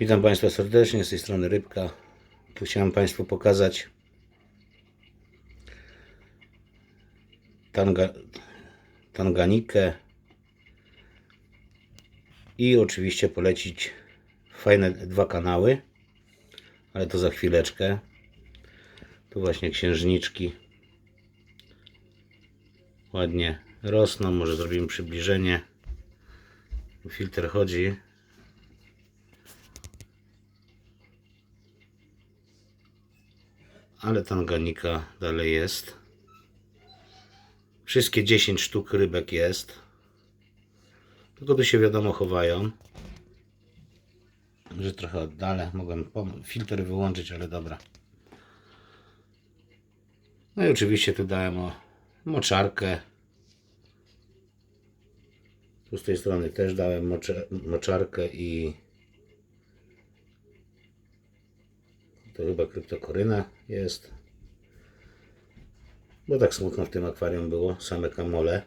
Witam Państwa serdecznie, z tej strony Rybka. Tu chciałem Państwu pokazać tanga, tanganikę i oczywiście polecić fajne dwa kanały, ale to za chwileczkę. Tu właśnie księżniczki ładnie rosną, może zrobimy przybliżenie. Filtr chodzi. Ale tanganika dalej jest. Wszystkie 10 sztuk rybek jest. Tylko tu się wiadomo chowają. Że trochę oddalę. Mogłem filtr wyłączyć, ale dobra. No i oczywiście tu dałem o moczarkę. Tu z tej strony też dałem moczarkę i To chyba kryptokoryna jest. Bo tak smutno w tym akwarium było, same kamole.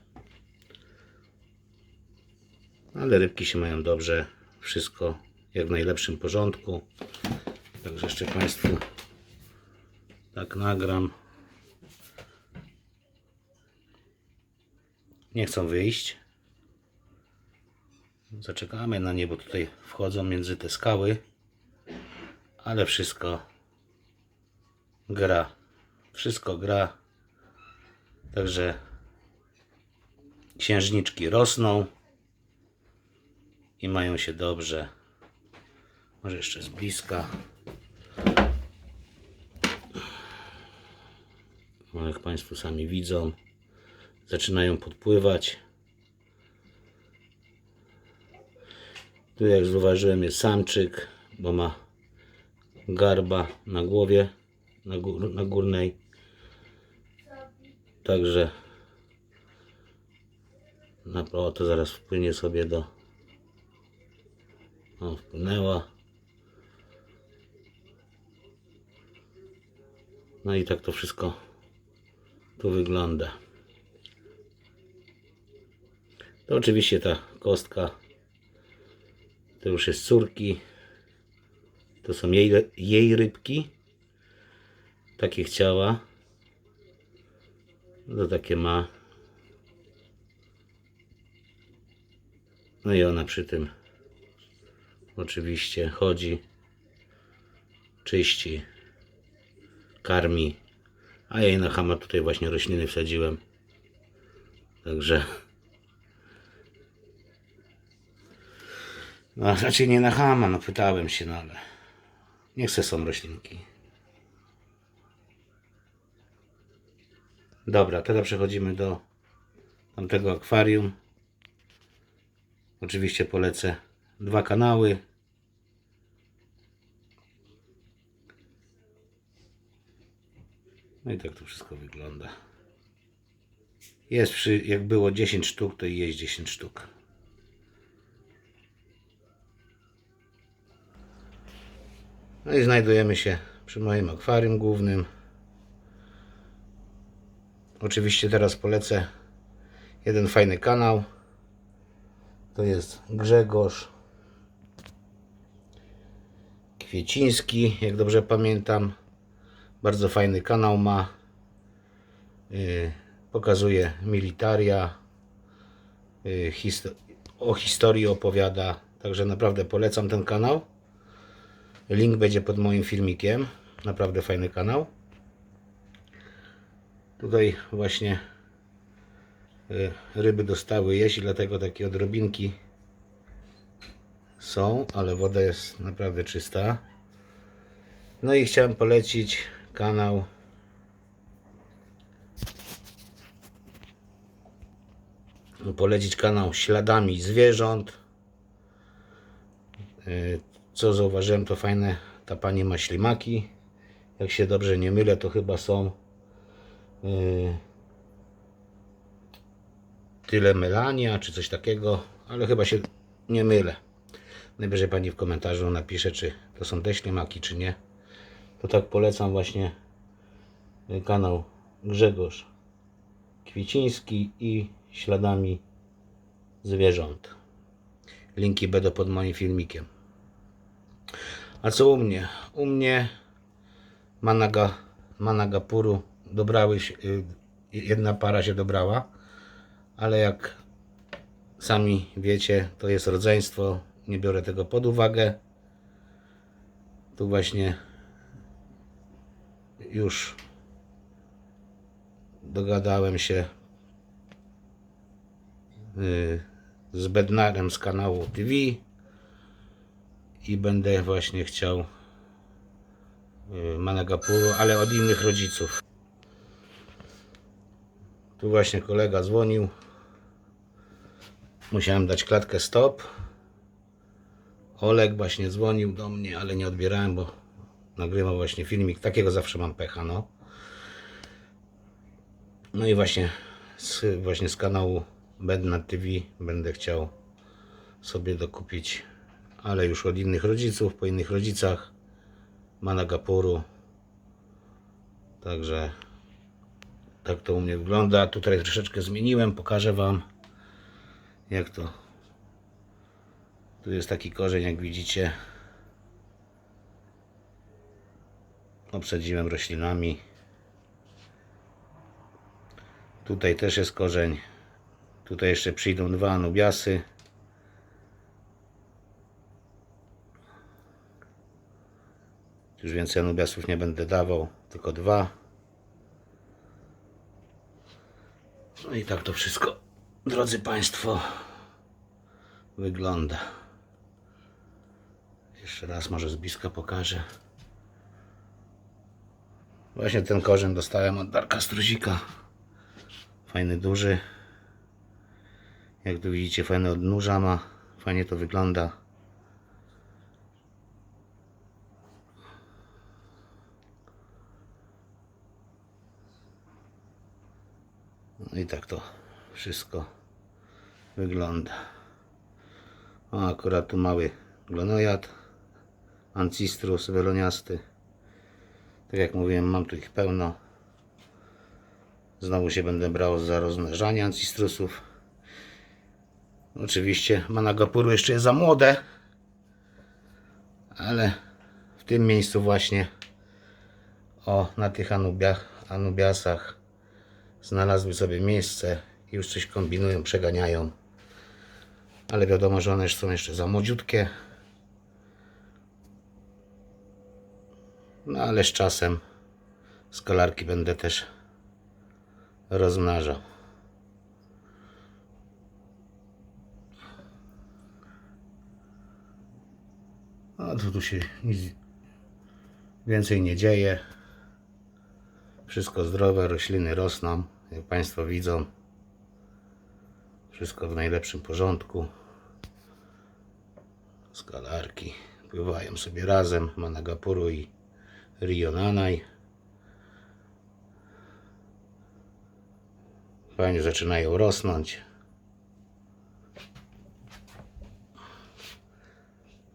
Ale rybki się mają dobrze, wszystko jak w najlepszym porządku. Także jeszcze Państwu tak nagram. Nie chcą wyjść. Zaczekamy na nie, bo tutaj wchodzą między te skały. Ale wszystko gra. Wszystko gra. Także księżniczki rosną i mają się dobrze. Może jeszcze z bliska. No, jak Państwo sami widzą, zaczynają podpływać. Tu jak zauważyłem jest samczyk, bo ma garba na głowie na, gór, na górnej. Także na o, to zaraz wpłynie sobie do. O, wpłynęła. No i tak to wszystko tu wygląda. To oczywiście ta kostka to już jest córki. To są jej, jej rybki takie chciała. To takie ma. No i ona przy tym oczywiście chodzi, czyści, karmi. A jej na chama tutaj właśnie rośliny wsadziłem. Także. No raczej nie na chama, no pytałem się, no ale nie chcę są roślinki. Dobra, teraz przechodzimy do tamtego akwarium. Oczywiście polecę dwa kanały. No i tak to wszystko wygląda. Jest przy, jak było 10 sztuk, to jest 10 sztuk. No i znajdujemy się przy moim akwarium głównym. Oczywiście teraz polecę jeden fajny kanał. To jest Grzegorz Kwieciński, jak dobrze pamiętam. Bardzo fajny kanał ma. Yy, pokazuje militaria. Histo o historii opowiada. Także naprawdę polecam ten kanał. Link będzie pod moim filmikiem. Naprawdę fajny kanał. Tutaj właśnie y, ryby dostały jeść, dlatego takie odrobinki są, ale woda jest naprawdę czysta. No i chciałem polecić kanał polecić kanał Śladami Zwierząt. Y, Co zauważyłem, to fajne ta pani ma ślimaki. Jak się dobrze nie mylę, to chyba są tyle melania, czy coś takiego, ale chyba się nie mylę. Najwyżej pani w komentarzu napisze, czy to są te ślimaki, czy nie. To tak polecam właśnie yy, kanał Grzegorz Kwiciński i śladami zwierząt. Linki będą pod moim filmikiem. A co u mnie? U mnie Managa, Managapuru dobrały się, y, jedna para się dobrała, ale jak sami wiecie, to jest rodzeństwo, nie biorę tego pod uwagę. Tu właśnie już dogadałem się y, z Bednarem z kanału TV i będę właśnie chciał y, Managapuru, ale od innych rodziców. Tu właśnie kolega dzwonił. Musiałem dać klatkę stop. Oleg właśnie dzwonił do mnie, ale nie odbierałem, bo nagrywał właśnie filmik. Takiego zawsze mam pecha, no. No i właśnie z, właśnie z kanału Bedna TV będę chciał sobie dokupić, ale już od innych rodziców, po innych rodzicach Managapuru. Także tak to u mnie wygląda. Tutaj troszeczkę zmieniłem, pokażę Wam jak to. Tu jest taki korzeń, jak widzicie. Obsadziłem roślinami. Tutaj też jest korzeń. Tutaj jeszcze przyjdą dwa anubiasy. Już więcej anubiasów nie będę dawał, tylko dwa. No i tak to wszystko, drodzy Państwo, wygląda. Jeszcze raz może z bliska pokażę. Właśnie ten korzeń dostałem od Darka Struzika. Fajny, duży. Jak tu widzicie, fajne odnóża ma. Fajnie to wygląda. No i tak to wszystko wygląda. O, akurat tu mały glonojad. Ancistrus weloniasty. Tak jak mówiłem, mam tu ich pełno. Znowu się będę brał za rozmnażanie ancistrusów. Oczywiście Managapuru jeszcze jest za młode. Ale w tym miejscu właśnie o, na tych anubiach, anubiasach znalazły sobie miejsce i już coś kombinują, przeganiają. Ale wiadomo, że one są jeszcze za młodziutkie. No ale z czasem skalarki będę też rozmnażał. A tu, tu się nic więcej nie dzieje. Wszystko zdrowe, rośliny rosną, jak Państwo widzą. Wszystko w najlepszym porządku. Skalarki pływają sobie razem, Managapuru i Rionanai. Fajnie zaczynają rosnąć.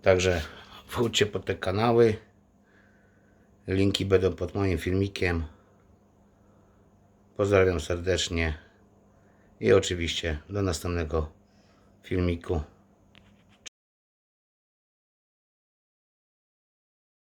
Także wchódźcie pod te kanały. Linki będą pod moim filmikiem. Pozdrawiam serdecznie i oczywiście do następnego filmiku.